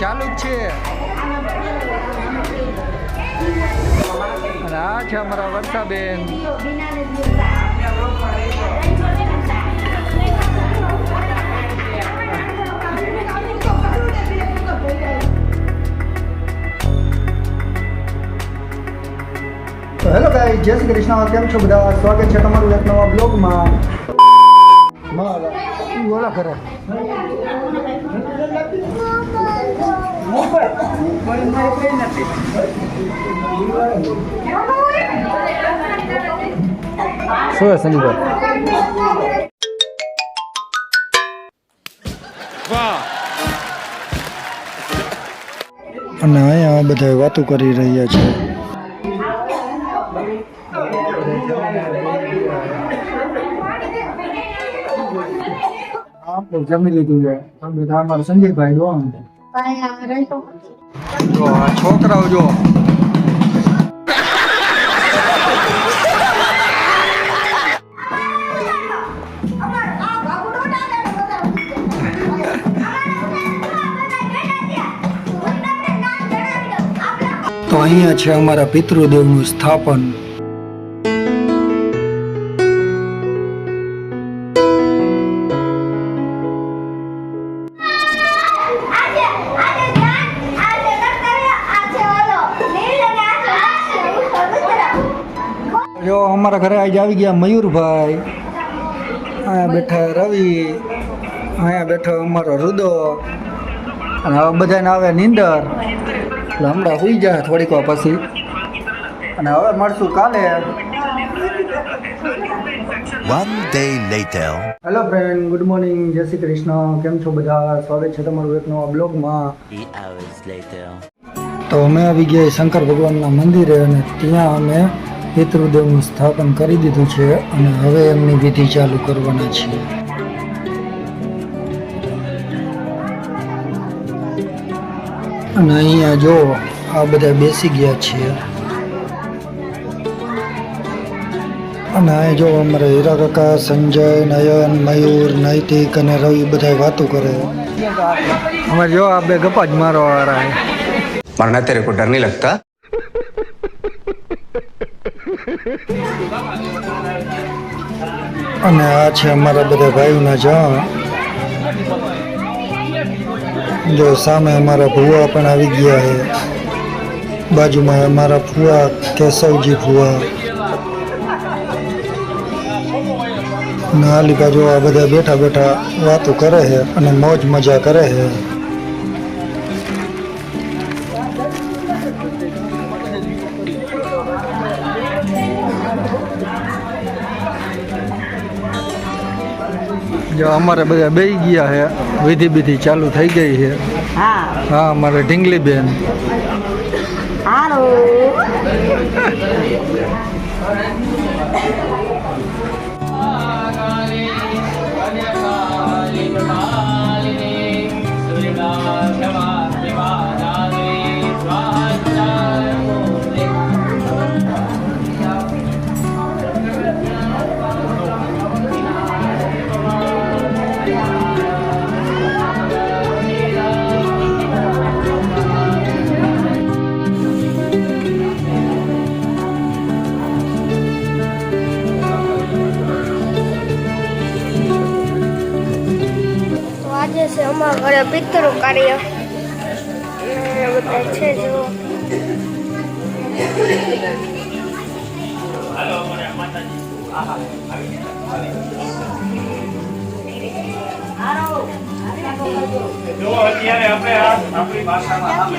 ચાલુ જ છે. અને આ છે અમારા વર્ષાબેન. હેલો ગાઈ જય શ્રી કૃષ્ણ. કેમ છો બધા? સ્વાગત છે તમારું એક નવા બ્લોગમાં. બોલા કરે. શું સંજયભાઈ અને અહીંયા બધા વાતો કરી રહ્યા છે. જમી લીધું છે. અમે તો અમારો સંજયભાઈ જો જો આ છોકરાઓ જો. તો અહીંયા છે અમારા પિતૃદેવનું સ્થાપન. અમારા ઘરે આજે આવી ગયા મયુરભાઈ. અહીંયા બેઠા રવિ અહીંયા બેઠો અમારો રુદો. અને હવે બધાને આવે નીંદર. એટલે હમણાં સુઈ જાય થોડીક વાર પછી. અને હવે મળશું કાલે. One day later. Hello friend good morning જય શ્રી કૃષ્ણ. કેમ છો બધા? સ્વાગત છે તમારું એક નવા બ્લોગમાં. Three hours later. તો અમે આવી ગયા શંકર ભગવાનના મંદિરે અને ત્યાં અમે પિતૃદેવનું સ્થાપન કરી દીધું છે અને હવે એમની વિધિ ચાલુ કરવાના છે અને અહીંયા જો આ બધા બેસી ગયા છીએ. અને અહીં જો અમારે હીરા કાકા સંજય, નયન, મયુર, નૈતિક અને રવિ બધા વાતો કરે. અમારે જો આ બે ગપા જ મારવા વાળા મારને તેરે કો ડર નહીં લગતા. અને આ છે અમારા બધા ભાઈઓના જા જો સામે અમારા ભુવા પણ આવી ગયા છે. બાજુમાં અમારા ફુવા, કેશવજી ફુવા. ને આલી બાજુ આ બધા બેઠા બેઠા વાતો કરે છે અને મોજ મજા કરે છે. જો અમારે બધા બે ગયા છે. વિધિ વિધિ ચાલુ થઈ ગઈ છે. હા. હા અમારે ઢીંગલી બેન હાલો. અમારા ઘરે પિતૃ કાર્ય બધા છે જો. અત્યારે આપણે આપણી ભાષામાં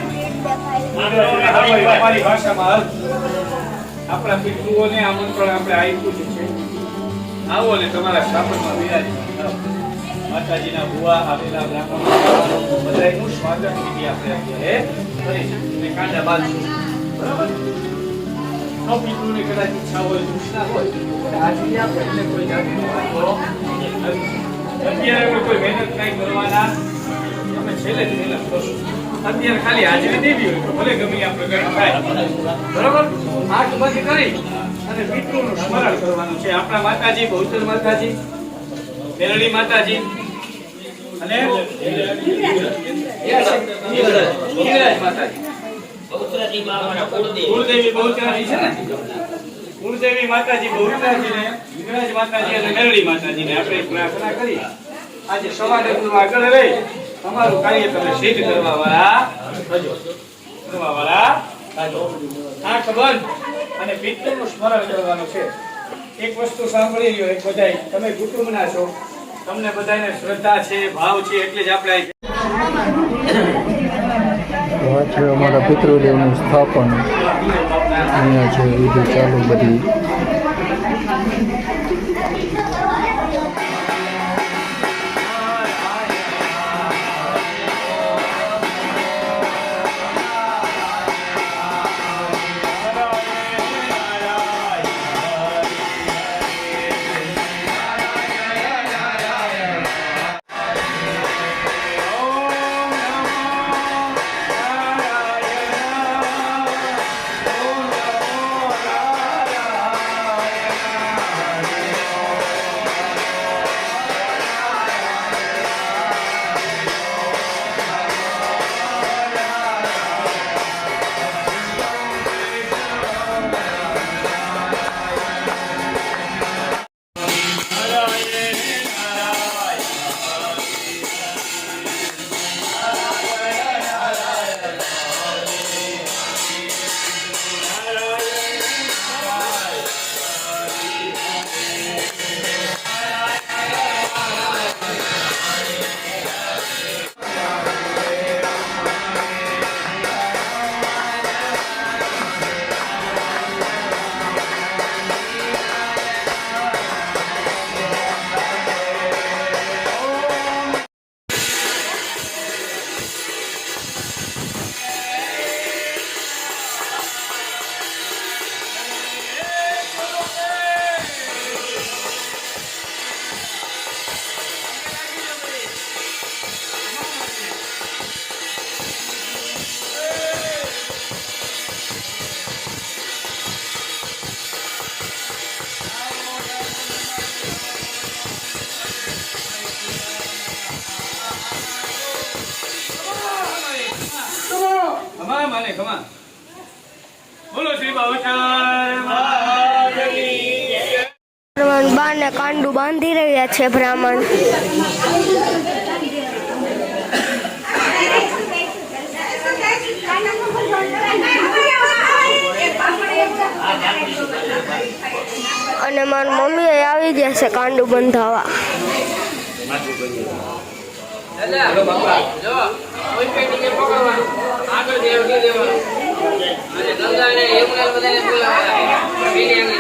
ભાષામાં આપણા પિતૃઓને આમંત્રણ આપણે આપ્યું છે. આવો ને તમારા સ્થાપનમાં બિરાજો માતાજીના ભુવા આવેલા બ્રાહ્મણ બધાનું સ્વાગત વિધિ આપણે અત્યારે. કરીશું અને કાંડા બાંધશું. બરાબર? નો પિતૃને કદાચ ઈચ્છા હોય તૃષ્ણા હાજરી કોઈ જાતનો અત્યારે આપણે કોઈ મહેનત કાંઈ કરવાના. અમે છેલ્લે જ મહેનત કરશો. અત્યારે ખાલી હાજરી દેવી હોય ભલે ગમે આપણે બરાબર? આંખ બંધ કરી અને પિતૃનું સ્મરણ કરવાનું છે. આપણા માતાજી બહુચર માતાજી, મેરડી માતાજી અને હિંગરાજ માતાજી બહુચરાજી છે ને? વિઘરાજ માતાજી અને હિંગરાજ માતાજી અને મેરડી માતાજીને આપણે પ્રાર્થના કરી આજે સવારે આગળ રહી તમારું કાર્ય તમે સિદ્ધ કરવા વાળા થજો કરવા વાળા થજો આંખ બંધ અને પિતૃનું સ્મરણ કરવાનું છે. એક વસ્તુ સાંભળી લ્યો એક બધાય તમે કુટુંબના છો. તમને બધાને શ્રદ્ધા છે, ભાવ છે, એટલે જ આપણે અમારા પિતૃદેવનું સ્થાપન. અહીંયા છે વિધિ ચાલુ બધી. માને ખમા બોલો શ્રી બાબુચર બ્રાહ્મણ બાને કાંડું બાંધી રહ્યા છે બ્રાહ્મણ. અને મારી મમ્મી આવી ગયા છે કાંડું બંધાવા. પુષ્કરાજ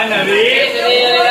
Nein, nein, nein.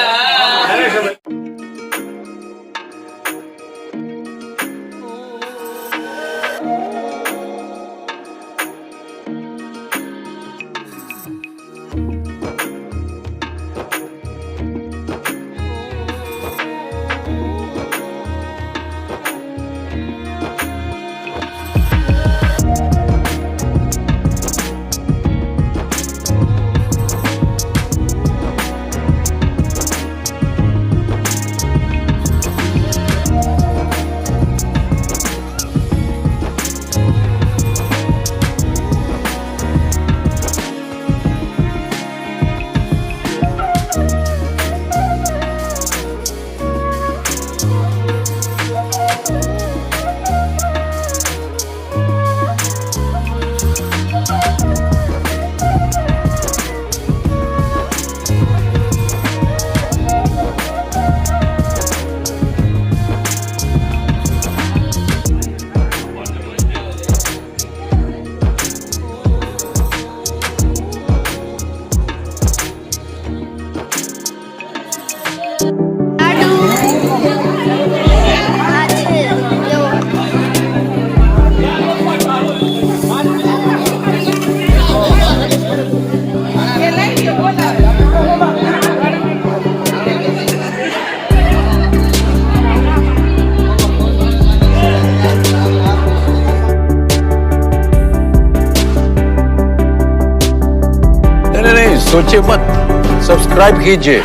सोचे मत सब्सक्राइब कीजिए